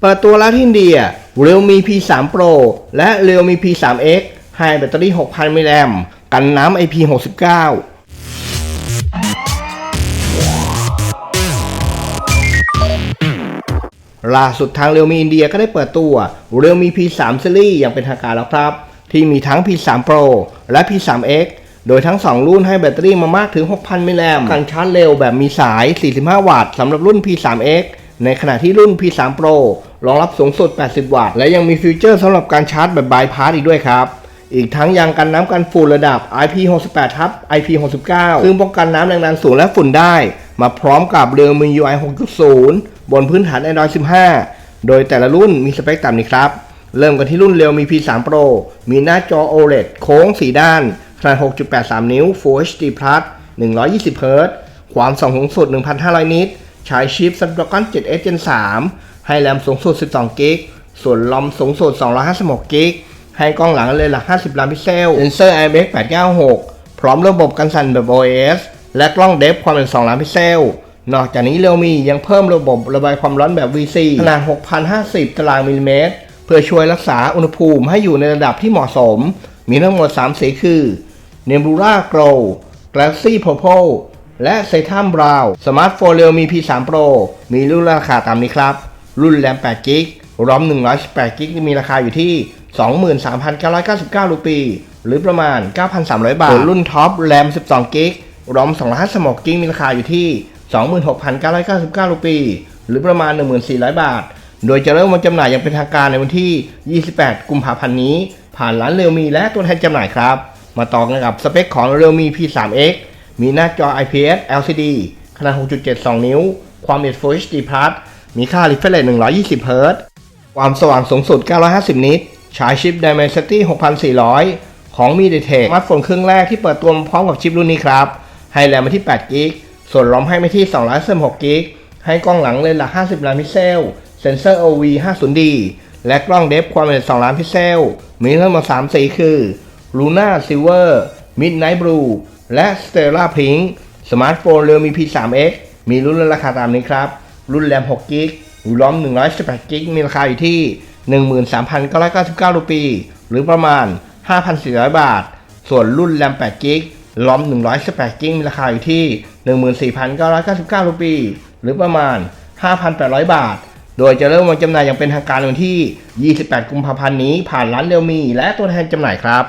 เปิดตัวแล้วที่อินเดีย Realme P3 Pro และ Realme P3X ให้แบตเตอรี่ 6,000 มิลลิแอมป์กันน้ำ IP69 ล่าสุดทาง Realme อินเดียก็ได้เปิดตัว Realme P3 Series อย่างเป็นทางการแล้วครับ ที่มีทั้ง P3 Pro และ P3X โดยทั้ง 2 รุ่นให้แบตเตอรี่มามากถึง 6,000 มิลลิแอมป์การชาร์จเร็วแบบมีสาย 45 วัตต์สำหรับรุ่น P3X ในขณะที่รุ่น P3 Pro รองรับสูงสุด 80 วัตต์ และยังมีฟีเจอร์สำหรับการชาร์จแบบบายพาสอีกด้วยครับ อีกทั้งยังกันน้ำกันฝุ่นระดับ IP68 ทับ IP69 ซึ่งป้องกันน้ำแรงดันสูงและฝุ่นได้ มาพร้อมกับเรือมี UI 6.0 บนพื้นฐาน Android 15 โดยแต่ละรุ่นมีสเปคต่ำนี้ครับ เริ่มกันที่รุ่นเร็วมี P3 Pro มีหน้าจอ OLED โค้ง 4 ด้านขนาด 6.83 นิ้ว Full HD Plus 120 Hz ความส่องสูงสุด 1,500 นิตใช้ชิป Snapdragon 7 Gen 3 ให้แรมสูงสุด 12 กิก ส่วนลอมสูงสุด 256 กิก ให้กล้องหลังเลนส์หลัก 50 ล้านพิกเซลเซนเซอร์ IMX 896 พร้อมระบบกันสั่นแบบ OS และกล้องเดฟความเป็น2ล้านพิกเซล นอกจากนี้เรียวมียังเพิ่มระบบระบายความร้อนแบบ VC ขนาด 6,050 ตารางมิลลิเมตร เพื่อช่วยรักษาอุณหภูมิให้อยู่ในระดับที่เหมาะสม มีทั้งหมด 3 สีคือ Nebula Glow Galaxy Purple และ Saturn Brown สมาร์ทโฟนเรียวมี P3 Pro มีรุ่นราคาตามนี้ครับ รุ่นแรม8 g b รอม118 g b มีราคาอยู่ที่ 23,999 รูปี หรือประมาณ 9,300 บาท รุ่นท็อปแรม12 g b รอม256 g b มีราคาอยู่ที่ 26,999 รูปี หรือประมาณ 1,400 บาท โดยจะเริ่มวางจำหน่ายอย่างเป็นทางการในวันที่ 28 กุมภาพันธ์นี้ ผ่านร้านเรียวมีและตัวแทนจำหน่ายครับ มาต่อกันกับสเปคของ Realme P3X มีหน้าจอ IPS LCD ขนาด 6.72 นิ้ว ความละเอียด Full HD Plus มีค่า refresh rate 120 Hz ความสว่างสูงสุด 950 นิต ใช้ชิป Dimensity 6400 ของ MediaTek สมาร์ทโฟนเครื่องแรกที่เปิดตัวมาพร้อมกับชิปรุ่นนี้ครับ ให้แรมมาที่8กิกส่วนรอมให้มาที่216กิกให้กล้องหลังเลนส์หลัก 50 ล้านพิกเซล เซนเซอร์ OV 50D และกล้องเดฟความละเอียด2 ล้านพิกเซล มีทั้งหมด3สีคือ Luna Silver Midnight Blue และ Stella Pink สมาร์ทโฟนเรียวมี P3X มีรุ่นและราคาตามนี้ครับ รุ่นแรม6กิกรอม118กิกมีราคาอยู่ที่ 13,999รูปี หรือประมาณ 5,400 บาท ส่วนรุ่นแรม8กิกรอม118กิกมีราคาอยู่ที่ 14,999รูปี หรือประมาณ 5,800 บาท โดยจะเริ่มวางจำหน่ายอย่างเป็นทางการวันที่ 28 กุมภาพันธ์นี้ผ่านร้านเรียวมี และตัวแทนจำหน่ายครับ